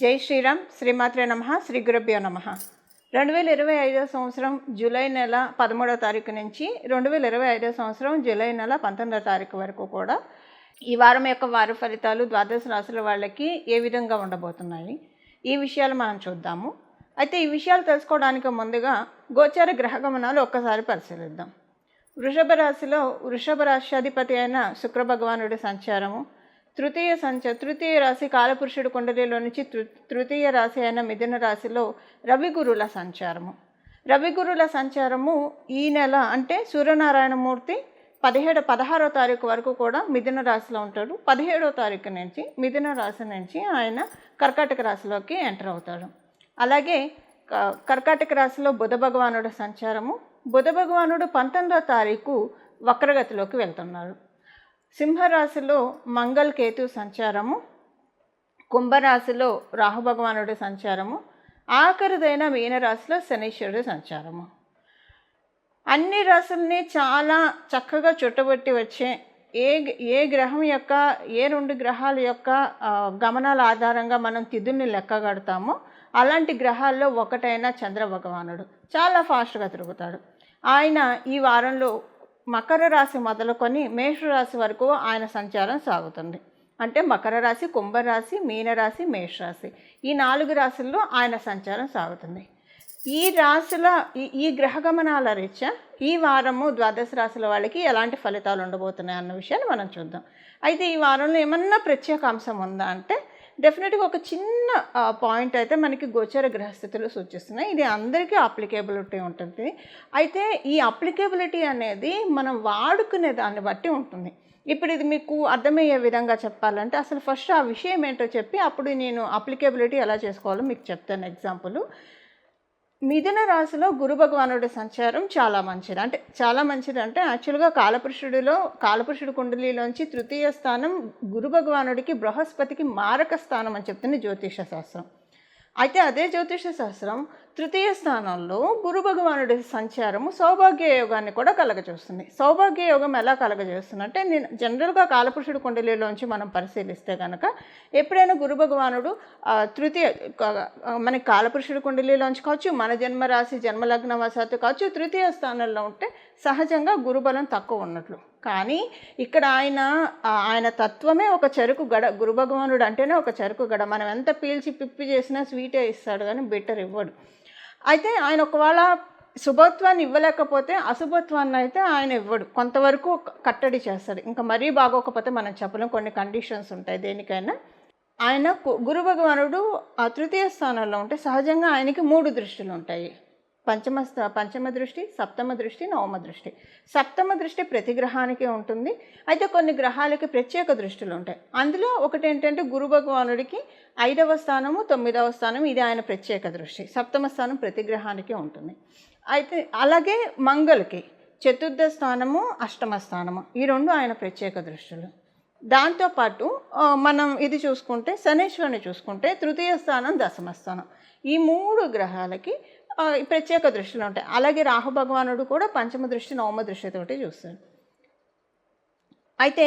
జై శ్రీరామ్ శ్రీమాత్రే నమ శ్రీ గురుభ్యో నమ. రెండు వేల ఇరవై ఐదో సంవత్సరం జూలై నెల పదమూడో తారీఖు నుంచి రెండు వేల ఇరవై ఐదో సంవత్సరం జూలై నెల పంతొమ్మిదో తారీఖు వరకు కూడా ఈ వారం యొక్క వార ఫలితాలు ద్వాదశ రాశుల వాళ్ళకి ఏ విధంగా ఉండబోతున్నాయి? ఈ విషయాలు మనం చూద్దాము. అయితే ఈ విషయాలు తెలుసుకోవడానికి ముందుగా గోచార గ్రహ గమనాలు ఒక్కసారి పరిశీలిద్దాం. వృషభ రాశిలో వృషభ రాశ్యాధిపతి అయిన శుక్ర భగవానుడి సంచారము తృతీయ సంచ తృతీయ రాశి కాలపురుషుడు కుండలిలో నుంచి తృ తృతీయ రాశి అయిన మిథున రాశిలో రవిగురుల సంచారము. రవిగురుల సంచారము ఈ నెల అంటే సూర్యనారాయణమూర్తి పదిహేడు పదహారో తారీఖు వరకు కూడా మిథున రాశిలో ఉంటాడు. పదిహేడో తారీఖు నుంచి మిథున రాశి నుంచి ఆయన కర్కాటక రాశిలోకి ఎంటర్ అవుతాడు. అలాగే క- కర్కాటక రాశిలో బుధ భగవానుడు సంచారము. బుధ భగవానుడు పంతొమ్మిదో తారీఖు వక్రగతిలోకి వెళ్తున్నాడు. సింహరాశిలో మంగళ కేతు సంచారము కుంభరాశిలో రాహుభగవానుడి సంచారము ఆఖరిదైన మీనరాశిలో శనీశ్వరుడి సంచారము. అన్ని రాశుల్ని చాలా చక్కగా చుట్టబట్టి వచ్చే ఏ ఏ గ్రహం యొక్క ఏ రెండు గ్రహాల యొక్క గమనాల ఆధారంగా మనం తిథుల్ని లెక్క కడతామో అలాంటి గ్రహాల్లో ఒకటైన చంద్ర భగవానుడు. చాలా ఫాస్ట్గా తిరుగుతాడు. ఆయన ఈ వారంలో మకర రాశి మొదలుకొని మేషరాశి వరకు ఆయన సంచారం సాగుతుంది. అంటే మకర రాశి కుంభరాశి మీనరాశి మేషరాశి ఈ నాలుగు రాశుల్లో ఆయన సంచారం సాగుతుంది. ఈ రాశుల ఈ ఈ గ్రహగమనాల రీత్యా ఈ వారము ద్వాదశ రాశుల వాళ్ళకి ఎలాంటి ఫలితాలు ఉండబోతున్నాయి అన్న విషయాన్ని మనం చూద్దాం. అయితే ఈ వారంలో ఏమన్నా ప్రత్యేక అంశం ఉందా అంటే డెఫినెట్గా ఒక చిన్న పాయింట్ అయితే మనకి గోచర గ్రహస్థితులు సూచిస్తున్నాయి. ఇది అందరికీ అప్లికేబిలిటీ ఉంటుంది. అయితే ఈ అప్లికేబిలిటీ అనేది మనం వాడుకునే దాన్ని బట్టి ఉంటుంది. ఇప్పుడు ఇది మీకు అర్థమయ్యే విధంగా చెప్పాలంటే అసలు ఫస్ట్ ఆ విషయం ఏంటో చెప్పి అప్పుడు నేను అప్లికేబిలిటీ ఎలా చేసుకోవాలో మీకు చెప్తాను. ఎగ్జాంపుల్ మిథున రాశిలో గురు భగవానుడి సంచారం చాలా మంచిది. అంటే చాలా మంచిది అంటే యాక్చువల్గా కాలపురుషుడిలో కాలపురుషుడు కుండలిలోంచి తృతీయ స్థానం గురు భగవానుడికి బృహస్పతికి మారక స్థానం అని చెప్తుంది జ్యోతిష శాస్త్రం. అయితే అదే జ్యోతిష శాస్త్రం తృతీయ స్థానంలో గురు భగవానుడి సంచారము సౌభాగ్య యోగాన్ని కూడా కలగజేస్తుంది. సౌభాగ్య యోగం ఎలా కలగజేస్తుంది అంటే నేను జనరల్గా కాలపురుషుడు కుండలిలోంచి మనం పరిశీలిస్తే కనుక ఎప్పుడైనా గురు భగవానుడు తృతీయ మనకి కాలపురుషుడు కుండలిలోంచి కావచ్చు మన జన్మరాశి జన్మలగ్న వశాత్తు కావచ్చు తృతీయ స్థానంలో ఉంటే సహజంగా గురుబలం తక్కువ ఉన్నట్లు. కానీ ఇక్కడ ఆయన ఆయన తత్వమే ఒక చెరుకు గడ గురు భగవానుడు అంటేనే ఒక చెరుకు గడ. మనం ఎంత పీల్చి పిప్పి చేసినా స్వీటే ఇస్తాడు కానీ బెటర్ ఇవ్వడు. అయితే ఆయన ఒకవేళ శుభత్వాన్ని ఇవ్వలేకపోతే అశుభత్వాన్ని అయితే ఆయన ఇవ్వడు. కొంతవరకు కట్టడి చేస్తాడు. ఇంకా మరీ బాగోకపోతే మనం చెప్పలేం. కొన్ని కండిషన్స్ ఉంటాయి దేనికైనా. ఆయన కు- గురు భగవానుడు ఆ తృతీయ స్థానంలో ఉంటే సహజంగా ఆయనకి మూడు దృష్టిలు ఉంటాయి. పంచమ పంచమ దృష్టి సప్తమ దృష్టి నవమ దృష్టి. సప్తమ దృష్టి ప్రతి గ్రహానికి ఉంటుంది. అయితే కొన్ని గ్రహాలకి ప్రత్యేక దృష్టిలు ఉంటాయి. అందులో ఒకటి ఏంటంటే గురు భగవానుడికి ఐదవ స్థానము తొమ్మిదవ స్థానం ఇది ఆయన ప్రత్యేక దృష్టి. సప్తమ స్థానం ప్రతి గ్రహానికి ఉంటుంది. అయితే అలాగే మంగళకి చతుర్థ స్థానము అష్టమ స్థానము ఈ రెండు ఆయన ప్రత్యేక దృష్టిలు. దాంతోపాటు మనం ఇది చూసుకుంటే శనేశ్వరుని చూసుకుంటే తృతీయ స్థానం దశమ స్థానం. ఈ మూడు గ్రహాలకి ప్రత్యేక దృష్టిలో ఉంటాయి. అలాగే రాహు భగవానుడు కూడా పంచమ దృష్టి నవమ దృష్టితోటి చూస్తాడు. అయితే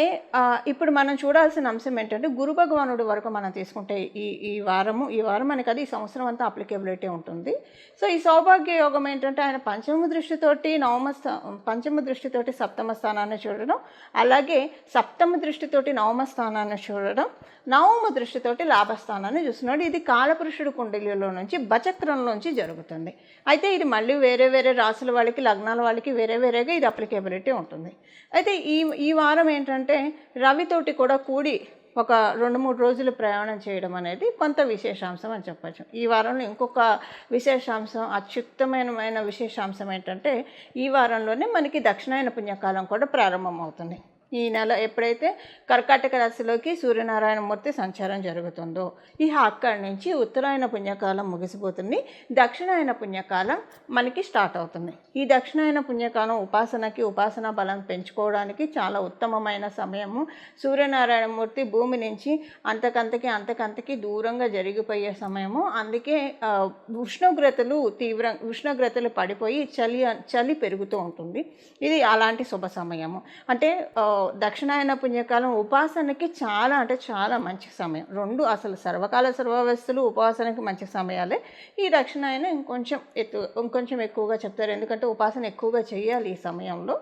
ఇప్పుడు మనం చూడాల్సిన అంశం ఏంటంటే గురు భగవానుడి వరకు మనం తీసుకుంటే ఈ ఈ వారము ఈ వారం మనకి అది ఈ సంవత్సరం అంతా అప్లికేబిలిటీ ఉంటుంది. సో ఈ సౌభాగ్య యోగం ఏంటంటే ఆయన పంచమ దృష్టితోటి నవమ స్థా పంచమ దృష్టితోటి సప్తమ స్థానాన్ని చూడడం అలాగే సప్తమ దృష్టితోటి నవమ స్థానాన్ని చూడడం నవమ దృష్టితోటి లాభస్థానాన్ని చూస్తున్నాడు. ఇది కాలపురుషుడు కుండలిలో నుంచి బచక్రంలోంచి జరుగుతుంది. అయితే ఇది మళ్ళీ వేరే వేరే రాసుల వాళ్ళకి లగ్నాల వాళ్ళకి వేరే వేరేగా ఇది అప్లికేబిలిటీ ఉంటుంది. అయితే ఈ ఈ వారం ఏంటంటే రవితోటి కూడా కూడి ఒక రెండు మూడు రోజులు ప్రయాణం చేయడం అనేది కొంత విశేషాంశం అని చెప్పచ్చు. ఈ వారంలో ఇంకొక విశేషాంశం అత్యుత్తమైన విశేషాంశం ఏంటంటే ఈ వారంలోనే మనకి దక్షిణాయన పుణ్యకాలం కూడా ప్రారంభమవుతుంది. ఈ నెల ఎప్పుడైతే కర్కాటక రాశిలోకి సూర్యనారాయణమూర్తి సంచారం జరుగుతుందో ఇక అక్కడి నుంచి ఉత్తరాయణ పుణ్యకాలం ముగిసిపోతుంది. దక్షిణాయన పుణ్యకాలం మనకి స్టార్ట్ అవుతుంది. ఈ దక్షిణాయన పుణ్యకాలం ఉపాసనకి ఉపాసన బలం పెంచుకోవడానికి చాలా ఉత్తమమైన సమయము. సూర్యనారాయణమూర్తి భూమి నుంచి అంతకంతకి అంతకంతకి దూరంగా జరిగిపోయే సమయము. అందుకే ఉష్ణోగ్రతలు తీవ్ర ఉష్ణోగ్రతలు పడిపోయి చలి చలి పెరుగుతూ ఉంటుంది. ఇది అలాంటి శుభ సమయము. అంటే దక్షిణాయన పుణ్యకాలం ఉపాసనకి చాలా అంటే చాలా మంచి సమయం. రెండు అసలు సర్వకాల సర్వవస్తులు ఉపాసనకి మంచి సమయాలే. ఈ దక్షిణాయన ఇంకొంచెం ఎత్తు ఇంకొంచెం ఎక్కువగా చెప్తారు. ఎందుకంటే ఉపాసన ఎక్కువగా చేయాలి ఈ సమయంలో.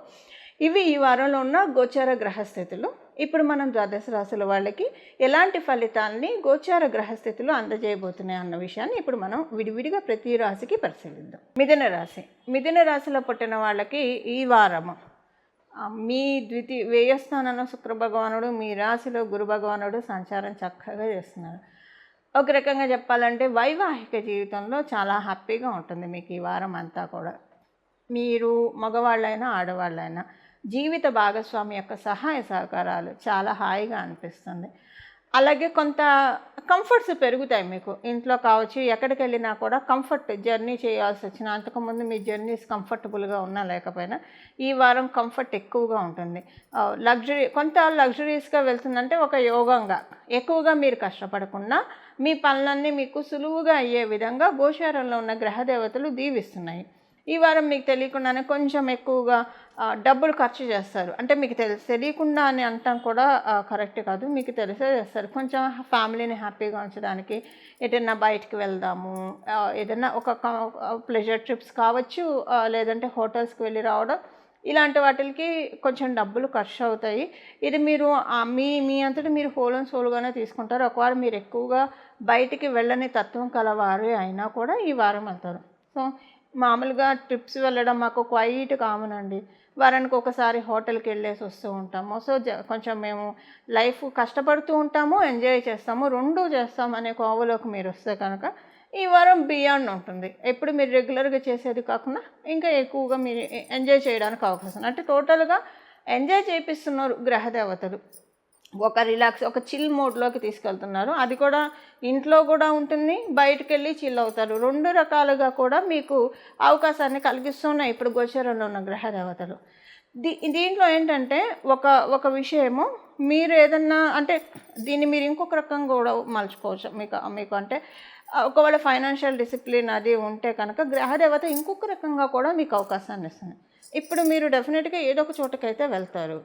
ఇవి ఈ వారంలో ఉన్న గోచార గ్రహస్థితులు. ఇప్పుడు మనం ద్వాదశ రాశుల వాళ్ళకి ఎలాంటి ఫలితాలని గోచార గ్రహస్థితులు అందజేయబోతున్నాయి అన్న విషయాన్ని ఇప్పుడు మనం విడివిడిగా ప్రతి రాశికి పరిశీలిద్దాం. మిథున రాశి. మిథున రాశిలో పుట్టిన వాళ్ళకి ఈ వారము మీ ద్వితీయ వ్యయస్థానంలో శుక్ర భగవానుడు మీ రాశిలో గురు భగవానుడు సంచారం చక్కగా చేస్తున్నారు. ఒక రకంగా చెప్పాలంటే వైవాహిక జీవితంలో చాలా హ్యాపీగా ఉంటుంది మీకు ఈ వారం అంతా కూడా. మీరు మగవాళ్ళైనా ఆడవాళ్ళైనా జీవిత భాగస్వామి యొక్క సహాయ సహకారాలు చాలా హాయిగా అనిపిస్తుంది. అలాగే కొంత కంఫర్ట్స్ పెరుగుతాయి మీకు. ఇంట్లో కావచ్చు ఎక్కడికి వెళ్ళినా కూడా కంఫర్ట్ జర్నీ చేయాల్సి వచ్చిన అంతకుముందు మీ జర్నీస్ కంఫర్టబుల్గా ఉన్నా లేకపోయినా ఈ వారం కంఫర్ట్ ఎక్కువగా ఉంటుంది. లగ్జరీ కొంత లగ్జరీస్గా వెళ్తుందంటే ఒక యోగంగా ఎక్కువగా మీరు కష్టపడకుండా మీ పనులన్నీ మీకు సులువుగా అయ్యే విధంగా గోచారంలో ఉన్న గ్రహదేవతలు దీవిస్తున్నాయి. ఈ వారం మీకు తెలియకుండానే కొంచెం ఎక్కువగా డబ్బులు ఖర్చు చేస్తారు. అంటే మీకు తెలుసు తెలియకుండా అని అంటాం కూడా కరెక్ట్ కాదు. మీకు తెలిసే చేస్తారు. కొంచెం ఫ్యామిలీని హ్యాపీగా ఉంచడానికి ఎటైనా బయటికి వెళ్దాము ఏదైనా ఒక ప్లెజర్ ట్రిప్స్ కావచ్చు లేదంటే హోటల్స్కి వెళ్ళి రావడం ఇలాంటి వాటికి కొంచెం డబ్బులు ఖర్చు అవుతాయి. ఇది మీరు మీ మీ అంతటి మీరు హోల్ అండ్ సోల్గానే తీసుకుంటారు. ఒకవేళ మీరు ఎక్కువగా బయటికి వెళ్ళని తత్వం కలవారు అయినా కూడా ఈ వారం వెళ్తారు. సో మామూలుగా ట్రిప్స్ వెళ్ళడం మాకు క్వైట్ కామన్ అండి. వారానికి ఒకసారి హోటల్కి వెళ్ళేసి వస్తూ ఉంటాము. సో జ కొంచెం మేము లైఫ్ కష్టపడుతూ ఉంటాము ఎంజాయ్ చేస్తాము రెండు చేస్తాం అనే కోవలోకి మీరు వస్తే కనుక ఈ వారం బియాండ్ ఉంటుంది. ఎప్పుడు మీరు రెగ్యులర్గా చేసేది కాకుండా ఇంకా ఎక్కువగా మీరు ఎంజాయ్ చేయడానికి అవకాశం. అంటే టోటల్గా ఎంజాయ్ చేపిస్తున్నారు గ్రహదేవతలు. ఒక రిలాక్స్ ఒక చిల్ మోడ్లోకి తీసుకెళ్తున్నారు. అది కూడా ఇంట్లో కూడా ఉంటుంది బయటకు వెళ్ళి చిల్ అవుతారు. రెండు రకాలుగా కూడా మీకు అవకాశాన్ని కలిగిస్తున్నాయి ఇప్పుడు గోచరంలో ఉన్న గ్రహ దేవతలు. దీ దీంట్లో ఏంటంటే ఒక ఒక విషయము మీరు ఏదన్నా అంటే దీన్ని మీరు ఇంకొక రకంగా కూడా మలుచుకోవచ్చు. మీకు మీకు అంటే ఒకవేళ ఫైనాన్షియల్ డిసిప్లిన్ అది ఉంటే కనుక గ్రహదేవత ఇంకొక రకంగా కూడా మీకు అవకాశాన్ని ఇస్తుంది. ఇప్పుడు మీరు డెఫినెట్గా ఏదో ఒక చోటకైతే వెళ్తారు.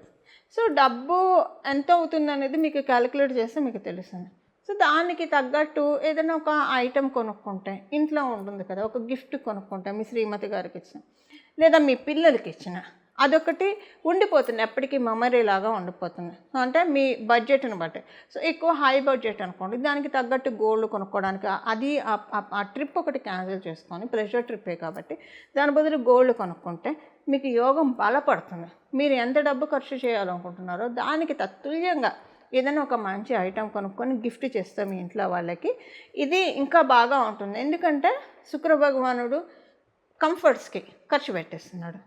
సో డబ్బు ఎంత అవుతుంది అనేది మీకు క్యాలిక్యులేట్ చేస్తే మీకు తెలుస్తుంది. సో దానికి తగ్గట్టు ఏదైనా ఒక ఐటెం కొనుక్కుంటే ఇంట్లో ఉంటుంది కదా ఒక గిఫ్ట్ కొనుక్కుంటే మీ శ్రీమతి గారికి ఇచ్చిన లేదా మీ పిల్లలకి ఇచ్చిన అదొకటి ఉండిపోతుంది. ఎప్పటికీ మెమరీ లాగా ఉండిపోతుంది. అంటే మీ బడ్జెట్ని బట్టి. సో ఎక్కువ హై బడ్జెట్ అనుకోండి దానికి తగ్గట్టు గోల్డ్ కొనుక్కోవడానికి అది ఆ- ఆ ట్రిప్ ఒకటి క్యాన్సిల్ చేసుకొని ప్రెషర్ ట్రిప్పే కాబట్టి దాని బదులు గోల్డ్ కొనుక్కుంటే మీకు యోగం బలపడుతుంది. మీరు ఎంత డబ్బు ఖర్చు చేయాలనుకుంటున్నారో దానికి తత్తుల్యంగా ఏదైనా ఒక మంచి ఐటెం కొనుక్కొని గిఫ్ట్ చేస్తాం మీ ఇంట్లో వాళ్ళకి ఇది ఇంకా బాగా ఉంటుంది. ఎందుకంటే శుక్ర భగవానుడు కంఫర్ట్స్కి ఖర్చు పెట్టేస్తున్నాడు.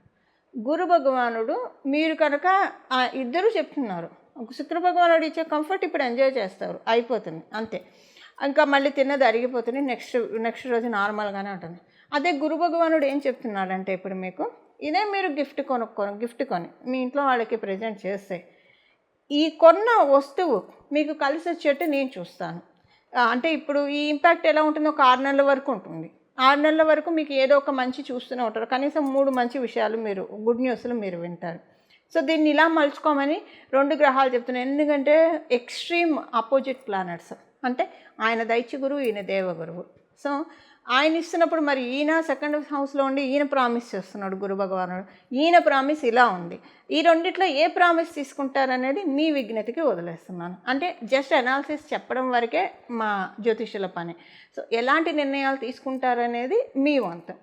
గురు భగవానుడు మీరు కనుక ఆ ఇద్దరు చెప్తున్నారు. శుక్ర భగవానుడు ఇచ్చే కంఫర్ట్ ఇప్పుడు ఎంజాయ్ చేస్తారు. అయిపోతుంది. అంతే. ఇంకా మళ్ళీ తిన్నది అరిగిపోతుంది. నెక్స్ట్ నెక్స్ట్ రోజు నార్మల్గానే ఉంటుంది. అదే గురు భగవానుడు ఏం చెప్తున్నాడంటే ఇప్పుడు మీకు ఇదే మీరు గిఫ్ట్ కొనుక్కొని గిఫ్ట్ కొని మీ ఇంట్లో వాళ్ళకి ప్రజెంట్ చేస్తే ఈ కొన్న వస్తువు మీకు కలిసి వచ్చేట్టు నేను చూస్తాను. అంటే ఇప్పుడు ఈ ఇంపాక్ట్ ఎలా ఉంటుంది ఒక ఆరు నెలల వరకు ఉంటుంది. ఆరు నెలల వరకు మీకు ఏదో ఒక మంచి చూస్తూనే ఉంటారు. కనీసం మూడు మంచి విషయాలు మీరు గుడ్ న్యూస్లు మీరు వింటారు. సో దీన్ని ఇలా మలుచుకోమని రెండు గ్రహాలు చెప్తున్నాయి. ఎందుకంటే ఎక్స్ట్రీమ్ ఆపోజిట్ ప్లానెట్స్ అంటే ఆయన దైత్య గురువు ఈయన దేవగురువు సో ఆయన ఇస్తున్నప్పుడు మరి ఈయన సెకండ్ హౌస్లో ఉండి ఈయన ప్రామిస్ చేస్తున్నాడు గురు భగవానుడు. ఈయన ప్రామిస్ ఇలా ఉంది. ఈ రెండిట్లో ఏ ప్రామిస్ తీసుకుంటారనేది మీ విజ్ఞతకి వదిలేస్తున్నాను. అంటే జస్ట్ అనాలిసిస్ చెప్పడం వరకే మా జ్యోతిషుల పని. సో ఎలాంటి నిర్ణయాలు తీసుకుంటారనేది మీ వంతు.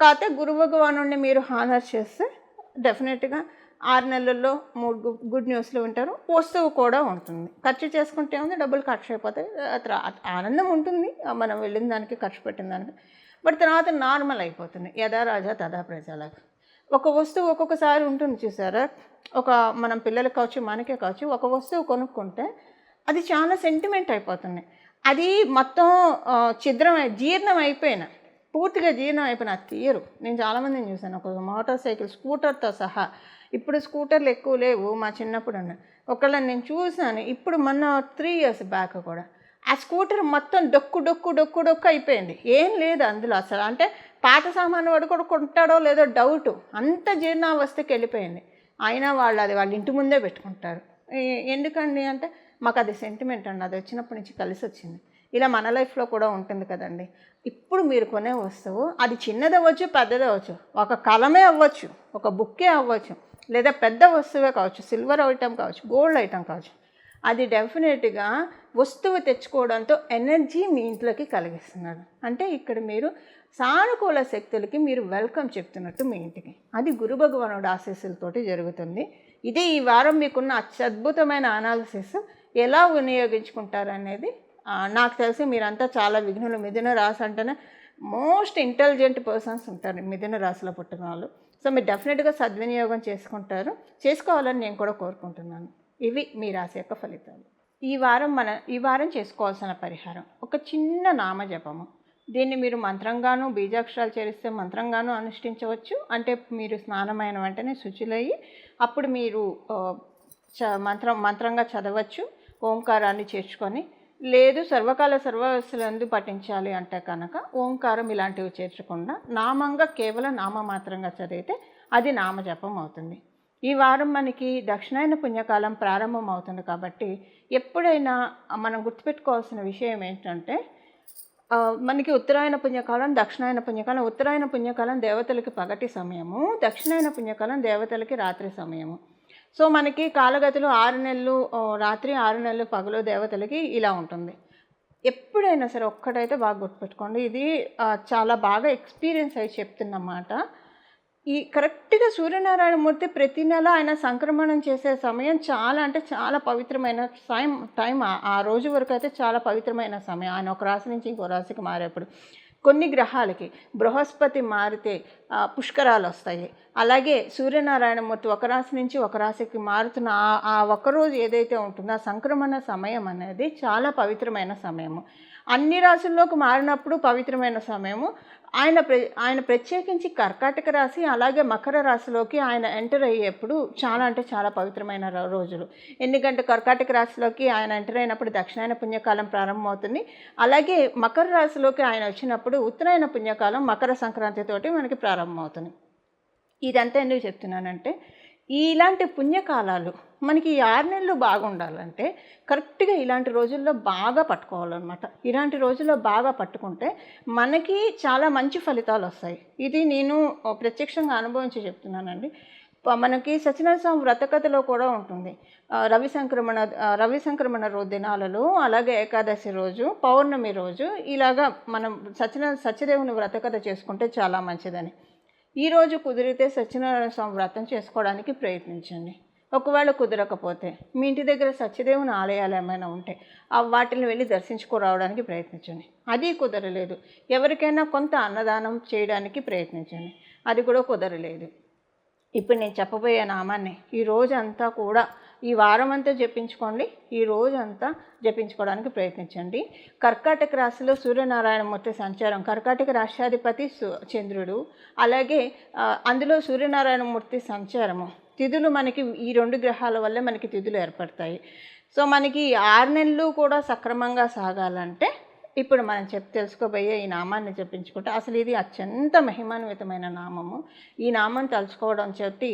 కాకపోతే గురు భగవానుడిని మీరు హానర్ చేస్తే డెఫినెట్గా ఆరు నెలల్లో మూడు గుడ్ న్యూస్లు వింటారు. వస్తువు కూడా ఉంటుంది. ఖర్చు చేసుకుంటే ఉంది డబ్బులు ఖర్చు అయిపోతాయి. ఆనందం ఉంటుంది. మనం వెళ్ళిన దానికి ఖర్చు పెట్టిన దానికి. బట్ తర్వాత నార్మల్ అయిపోతుంది. యథా రాజా తదా ప్రజలకు ఒక వస్తువు ఒక్కొక్కసారి ఉంటుంది చూసారా? ఒక మనం పిల్లలకు కావచ్చు మనకే కావచ్చు ఒక వస్తువు కొనుక్కుంటే అది చాలా సెంటిమెంట్ అయిపోతుంది. అది మొత్తం ఆ, ఛిద్రం అయి- జీర్ణం అయిపోయిన పూర్తిగా జీర్ణం అయిపోయిన అది తీయరు. నేను చాలామందిని చూశాను. ఒక మోటార్ సైకిల్ స్కూటర్తో సహా. ఇప్పుడు స్కూటర్లు ఎక్కువ లేవు మా చిన్నప్పుడు ఉన్నాయి ఒకళ్ళని నేను చూశాను. ఇప్పుడు మొన్న త్రీ ఇయర్స్ బ్యాక్ కూడా. ఆ స్కూటర్ మొత్తం డొక్కు డొక్కు డొక్కు డొక్కు అయిపోయింది. ఏం లేదు అందులో అసలు. అంటే పాత సామాను వాడు కూడా కొంటాడో లేదో డౌట్ అంత జీర్ణావస్థకి వెళ్ళిపోయింది. అయినా వాళ్ళు అది వాళ్ళ ఇంటి ముందే పెట్టుకుంటారు. ఎందుకండి అంటే మాకు అది సెంటిమెంట్ అండి అది వచ్చినప్పటి నుంచి కలిసి వచ్చింది ఇలా మన లైఫ్లో కూడా ఉంటుంది కదండి. ఇప్పుడు మీరు కొనే వస్తువు అది చిన్నది అవ్వచ్చు పెద్దది అవ్వచ్చు. ఒక కలమే అవ్వచ్చు ఒక బుక్కే అవ్వచ్చు లేదా పెద్ద వస్తువే కావచ్చు సిల్వర్ ఐటమ్ కావచ్చు గోల్డ్ ఐటమ్ కావచ్చు. అది డెఫినెట్గా వస్తువు తెచ్చుకోవడంతో ఎనర్జీ మీ ఇంట్లోకి కలిగిస్తున్నారు. అంటే ఇక్కడ మీరు సానుకూల శక్తులకి మీరు వెల్కమ్ చెప్తున్నట్టు మీ ఇంటికి. అది గురు భగవానుడు ఆశీస్సులతోటి జరుగుతుంది. ఇది ఈ వారం మీకున్న అత్యద్భుతమైన అనాలిసిస్ ఎలా వినియోగించుకుంటారు అనేది నాకు తెలిసి మీరంతా చాలా విఘ్నులు. మిథున రాశి అంటేనే మోస్ట్ ఇంటెలిజెంట్ పర్సన్స్ ఉంటారు మిథున రాశిలో పుట్టిన వాళ్ళు. సో మీరు డెఫినెట్గా సద్వినియోగం చేసుకుంటారు. చేసుకోవాలని నేను కూడా కోరుకుంటున్నాను. ఇవి మీ రాశి యొక్క ఫలితాలు. ఈ వారం మన ఈ వారం చేసుకోవాల్సిన పరిహారం. ఒక చిన్న నామజపము. దీన్ని మీరు మంత్రంగాను బీజాక్షరాలు చేరిస్తే మంత్రంగాను అనుష్ఠించవచ్చు. అంటే మీరు స్నానమైన వెంటనే శుచులయ్యి అప్పుడు మీరు చ మంత్రం మంత్రంగా చదవచ్చు. ఓంకారాన్ని చేర్చుకొని లేదు సర్వకాల సర్వవస్థలందు పఠించాలి అంటే కనుక ఓంకారం ఇలాంటివి చేర్చకుండా నామంగా కేవలం నామమాత్రంగా చదివితే అది నామజపం అవుతుంది. ఈ వారం మనకి దక్షిణాయన పుణ్యకాలం ప్రారంభం అవుతుంది కాబట్టి ఎప్పుడైనా మనం గుర్తుపెట్టుకోవాల్సిన విషయం ఏంటంటే మనకి ఉత్తరాయణ పుణ్యకాలం దక్షిణాయన పుణ్యకాలం ఉత్తరాయణ పుణ్యకాలం దేవతలకి పగటి సమయము దక్షిణాయన పుణ్యకాలం దేవతలకి రాత్రి సమయము. సో మనకి కాలగతిలో ఆరు నెలలు రాత్రి ఆరు నెలలు పగలు దేవతలకి ఇలా ఉంటుంది. ఎప్పుడైనా సరే ఒక్కటైతే బాగా గుర్తుపెట్టుకోండి. ఇది చాలా బాగా ఎక్స్పీరియన్స్ అయి చెప్తున్నమాట. ఈ కరెక్ట్గా సూర్యనారాయణమూర్తి ప్రతి నెల ఆయన సంక్రమణం చేసే సమయం చాలా అంటే చాలా పవిత్రమైన టైం టైం ఆ- ఆ రోజు వరకు అయితే చాలా పవిత్రమైన సమయం. ఆయన ఒక రాశి నుంచి ఇంకో రాశికి మారేప్పుడు. కొన్ని గ్రహాలకి బృహస్పతి మారితే పుష్కరాలు వస్తాయి అలాగే సూర్యనారాయణమూర్తి ఒక రాశి నుంచి ఒక రాశికి మారుతున్న ఆ- ఆ ఒక్క రోజు ఏదైతే ఉంటుందో ఆ సంక్రమణ సమయం అనేది చాలా పవిత్రమైన సమయము. అన్ని రాశుల్లోకి మారినప్పుడు పవిత్రమైన సమయము. ఆయన ప్ర ఆయన ప్రత్యేకించి కర్కాటక రాశి అలాగే మకర రాశిలోకి ఆయన ఎంటర్ అయ్యేప్పుడు చాలా అంటే చాలా పవిత్రమైన రోజులు. ఎందుకంటే కర్కాటక రాశిలోకి ఆయన ఎంటర్ అయినప్పుడు దక్షిణాయన పుణ్యకాలం ప్రారంభమవుతుంది. అలాగే మకర రాశిలోకి ఆయన వచ్చినప్పుడు ఉత్తరాయణ పుణ్యకాలం మకర సంక్రాంతితోటి మనకి ప్రారంభమవుతుంది. ఇదంతా ఎందుకు చెప్తున్నానంటే ఇలాంటి పుణ్యకాలాలు మనకి ఈ ఆరు నెలలు బాగుండాలంటే కరెక్ట్గా ఇలాంటి రోజుల్లో బాగా పట్టుకోవాలన్నమాట. ఇలాంటి రోజుల్లో బాగా పట్టుకుంటే మనకి చాలా మంచి ఫలితాలు వస్తాయి. ఇది నేను ప్రత్యక్షంగా అనుభవించి చెప్తున్నానండి. మనకి సత్యనారాయణ స్వామి వ్రతకథలో కూడా ఉంటుంది. రవి సంక్రమణ రవి సంక్రమణ రోజు దినాలలో అలాగే ఏకాదశి రోజు పౌర్ణమి రోజు ఇలాగా మనం సత్యన సత్యదేవుని వ్రతకథ చేసుకుంటే చాలా మంచిదని. ఈ రోజు కుదిరితే సత్యనారాయణ స్వామి వ్రతం చేసుకోవడానికి ప్రయత్నించండి. ఒకవేళ కుదరకపోతే మీ ఇంటి దగ్గర సత్యదేవుని ఆలయాలు ఏమైనా ఉంటే ఆ వాటిని వెళ్ళి దర్శించుకురావడానికి ప్రయత్నించండి. అది కుదరలేదు. ఎవరికైనా కొంత అన్నదానం చేయడానికి ప్రయత్నించండి. అది కూడా కుదరలేదు. ఇప్పుడు నేను చెప్పబోయే నామాన్ని ఈ రోజంతా కూడా ఈ వారం అంతా జపించుకోండి. ఈ రోజంతా జపించుకోవడానికి ప్రయత్నించండి. కర్కాటక రాశిలో సూర్యనారాయణమూర్తి సంచారం. కర్కాటక రాష్ట్రాధిపతి చంద్రుడు. అలాగే అందులో అందులో సూర్యనారాయణమూర్తి సంచారము. తిథులు మనకి ఈ రెండు గ్రహాల వల్లే మనకి తిథులు ఏర్పడతాయి. సో మనకి ఆరు నెలలు కూడా సక్రమంగా సాగాలంటే ఇప్పుడు మనం చెప్ తెలుసుకోబోయే ఈ నామాన్ని చెప్పించుకుంటే అసలు ఇది అత్యంత మహిమాన్వితమైన నామము. ఈ నామం తలుచుకోవడం చెప్పి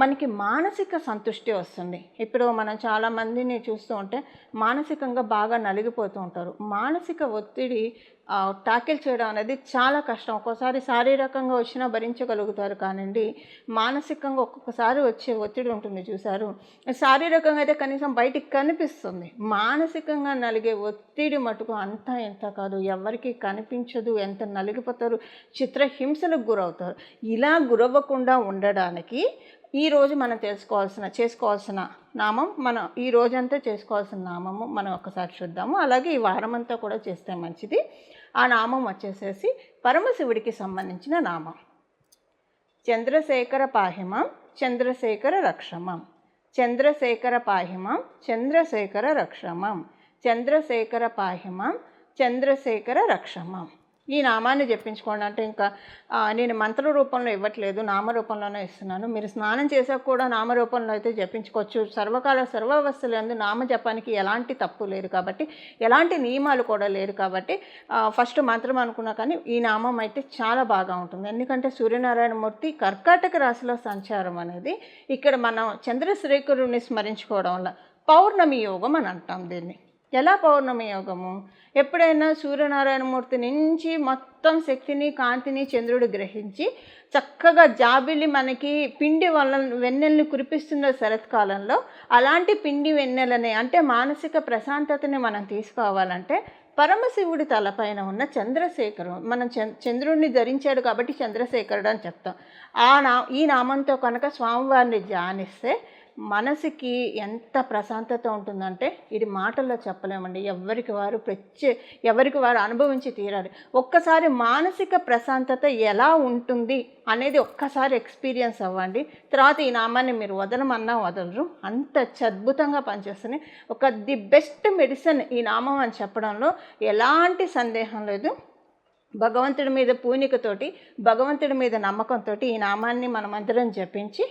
మనకి మానసిక సంతృష్టి వస్తుంది. ఇప్పుడు మనం చాలా మందిని చూస్తూ ఉంటే మానసికంగా బాగా నలిగిపోతూ ఉంటారు. మానసిక ఒత్తిడి ట్యాకిల్ టాకిల్ చేయడం అనేది చాలా కష్టం. ఒక్కోసారి శారీరకంగా వచ్చినా భరించగలుగుతారు కానివ్వండి మానసికంగా ఒక్కొక్కసారి వచ్చే ఒత్తిడి ఉంటుంది చూసారు శారీరకంగా అయితే కనీసం బయటికి కనిపిస్తుంది. మానసికంగా నలిగే ఒత్తిడి మటుకు అంతా ఎంత కాదు. ఎవరికి కనిపించదు. ఎంత నలిగిపోతారు? చిత్రహింసలకు గురవుతారు. ఇలా గురవ్వకుండా ఉండడానికి ఈరోజు మనం తెలుసుకోవాల్సిన చేసుకోవాల్సిన నామం మనం ఈ రోజంతా చేసుకోవాల్సిన నామము మనం ఒకసారి చూద్దాము. అలాగే ఈ వారం అంతా కూడా చేస్తే మంచిది. ఆ నామం వచ్చేసేసి పరమశివుడికి సంబంధించిన నామం. చంద్రశేఖర పాహిమం చంద్రశేఖర రక్షమం. చంద్రశేఖర పాహిమం చంద్రశేఖర రక్షమం. చంద్రశేఖర పాహిమం చంద్రశేఖర రక్షమం. ఈ నామాన్ని జపించుకోండి అంటే ఇంకా నేను మంత్ర రూపంలో ఇవ్వట్లేదు నామ రూపంలోనే ఇస్తున్నాను. మీరు స్నానం చేసాక కూడా నామ రూపంలో అయితే జపించుకోవచ్చు. సర్వకాల సర్వావస్థలు ఎందు నామ జపానికి ఎలాంటి తప్పు లేదు కాబట్టి ఎలాంటి నియమాలు కూడా లేదు కాబట్టి ఫస్ట్ మంత్రం అనుకున్నా కానీ ఈ నామం అయితే చాలా బాగా ఉంటుంది. ఎందుకంటే సూర్యనారాయణ మూర్తి కర్కాటక రాశిలో సంచారం అనేది ఇక్కడ మనం చంద్రశ్రేఖరుని స్మరించుకోవడం వల్ల పౌర్ణమి యోగం అని అంటాం దీన్ని. ఎలా పౌర్ణమి యోగము? ఎప్పుడైనా సూర్యనారాయణమూర్తి నుంచి మొత్తం శక్తిని కాంతిని చంద్రుడు గ్రహించి చక్కగా జాబిలి మనకి పిండి వల్ల వెన్నెల్ని కురిపిస్తున్న శరత్కాలంలో అలాంటి పిండి వెన్నెలని అంటే మానసిక ప్రశాంతతని మనం తీసుకోవాలంటే పరమశివుడి తలపైన ఉన్న చంద్రశేఖరు మనం చంద్రుడిని ధరించాడు కాబట్టి చంద్రశేఖరుడు అని చెప్తాం. ఆ నా ఈ నామంతో కనుక స్వామివారిని ధ్యానిస్తే మనసుకి ఎంత ప్రశాంతత ఉంటుందంటే ఇది మాటల్లో చెప్పలేమండి. ఎవరికి వారు ప్రత్యే ఎవరికి వారు అనుభవించి తీరాలి. ఒక్కసారి మానసిక ప్రశాంతత ఎలా ఉంటుంది అనేది ఒక్కసారి ఎక్స్పీరియన్స్ అవ్వండి. తర్వాత ఈ నామాన్ని మీరు వదలమన్నా వదలరు. అంత అద్భుతంగా పనిచేస్తుంది. ఒక ది బెస్ట్ మెడిసిన్ ఈ నామం అని చెప్పడంలో ఎలాంటి సందేహం లేదు. భగవంతుడి మీద పూనికతోటి భగవంతుడి మీద నమ్మకంతో ఈ నామాన్ని మనం అందరం జపించి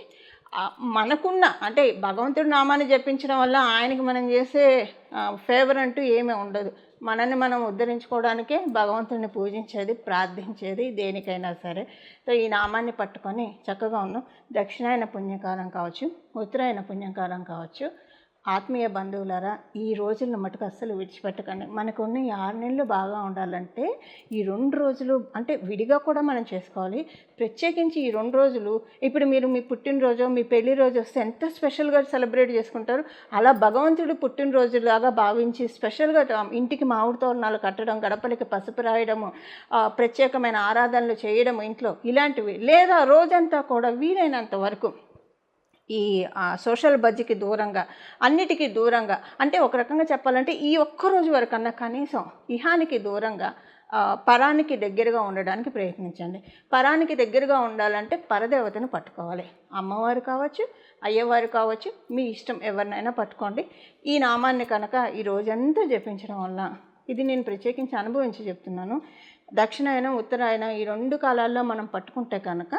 మనకున్న అంటే భగవంతుడి నామాన్ని జపించడం వల్ల ఆయనకి మనం చేసే ఫేవర్ అంటూ ఏమీ ఉండదు. మనల్ని మనం ఉద్ధరించుకోవడానికే భగవంతుడిని పూజించేది ప్రార్థించేది దేనికైనా సరే. సో ఈ నామాన్ని పట్టుకొని చక్కగా ఉన్నాం. దక్షిణాయన పుణ్యకాలం కావచ్చు ఉత్తరాయణ పుణ్యకాలం కావచ్చు. ఆత్మీయ బంధువులారా ఈ రోజులను మటుకు అస్సలు విడిచిపెట్టకండి. మనకున్న ఈ ఆరు నెలలు బాగా ఉండాలంటే ఈ రెండు రోజులు అంటే విడిగా కూడా మనం చేసుకోవాలి. ప్రత్యేకించి ఈ రెండు రోజులు ఇప్పుడు మీరు మీ పుట్టినరోజు మీ పెళ్ళి రోజు వస్తే ఎంత స్పెషల్గా సెలబ్రేట్ చేసుకుంటారు? అలా భగవంతుడు పుట్టినరోజులాగా భావించి స్పెషల్గా ఇంటికి మామిడి తోరణాలు కట్టడం గడపలకి పసుపు రాయడము ప్రత్యేకమైన ఆరాధనలు చేయడం ఇంట్లో ఇలాంటివి. లేదా రోజంతా కూడా వీలైనంత వరకు ఈ సోషల్ బజ్కి దూరంగా అన్నిటికీ దూరంగా అంటే ఒక రకంగా చెప్పాలంటే ఈ ఒక్క రోజు వరకన్నా కనీసం ఇహానికి దూరంగా పరానికి దగ్గరగా ఉండడానికి ప్రయత్నించండి. పరానికి దగ్గరగా ఉండాలంటే పరదేవతను పట్టుకోవాలి. అమ్మవారు కావచ్చు అయ్యవారు కావచ్చు మీ ఇష్టం ఎవరినైనా పట్టుకోండి. ఈ నామాన్ని కనుక ఈ రోజంతా జపించడం వల్ల ఇది నేను ప్రత్యేకించి అనుభవించి చెప్తున్నాను. దక్షిణాయనం ఉత్తరాయణం ఈ రెండు కాలాల్లో మనం పట్టుకుంటే కనుక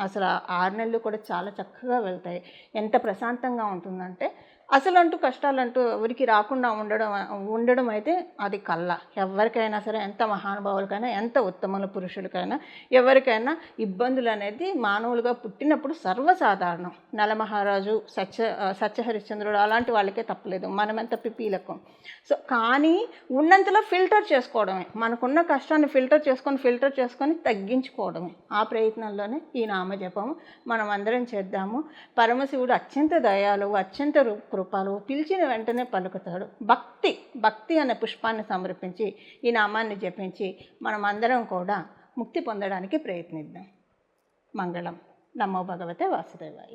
అసలు ఆరు నెలలు కూడా చాలా చక్కగా వెళ్తాయి. ఎంత ప్రశాంతంగా ఉంటుందంటే అసలు అంటూ కష్టాలంటూ ఎవరికి రాకుండా ఉండడం ఉండడం అయితే అది కళ్ళ ఎవరికైనా సరే ఎంత మహానుభావులకైనా ఎంత ఉత్తముల పురుషులకైనా ఎవరికైనా ఇబ్బందులు అనేది మానవులుగా పుట్టినప్పుడు సర్వసాధారణం. నలమహారాజు సత్య సత్య హరిశ్చంద్రుడు అలాంటి వాళ్ళకే తప్పలేదు. మనమెంత పిపీలకు. సో కానీ ఉన్నంతలో ఫిల్టర్ చేసుకోవడమే. మనకున్న కష్టాన్ని ఫిల్టర్ చేసుకొని ఫిల్టర్ చేసుకొని తగ్గించుకోవడమే. ఆ ప్రయత్నంలోనే ఈ నామజపం మనం అందరం చేద్దాము. పరమశివుడు అత్యంత దయాలు అత్యంత రూప కృపాలు పిలిచిన వెంటనే పలుకుతాడు. భక్తి భక్తి అనే పుష్పాన్ని సమర్పించి ఈ నామాన్ని జపించి మనం అందరం కూడా ముక్తి పొందడానికి ప్రయత్నిద్దాం. మంగళం. నమో భగవతే వాసుదేవాయ.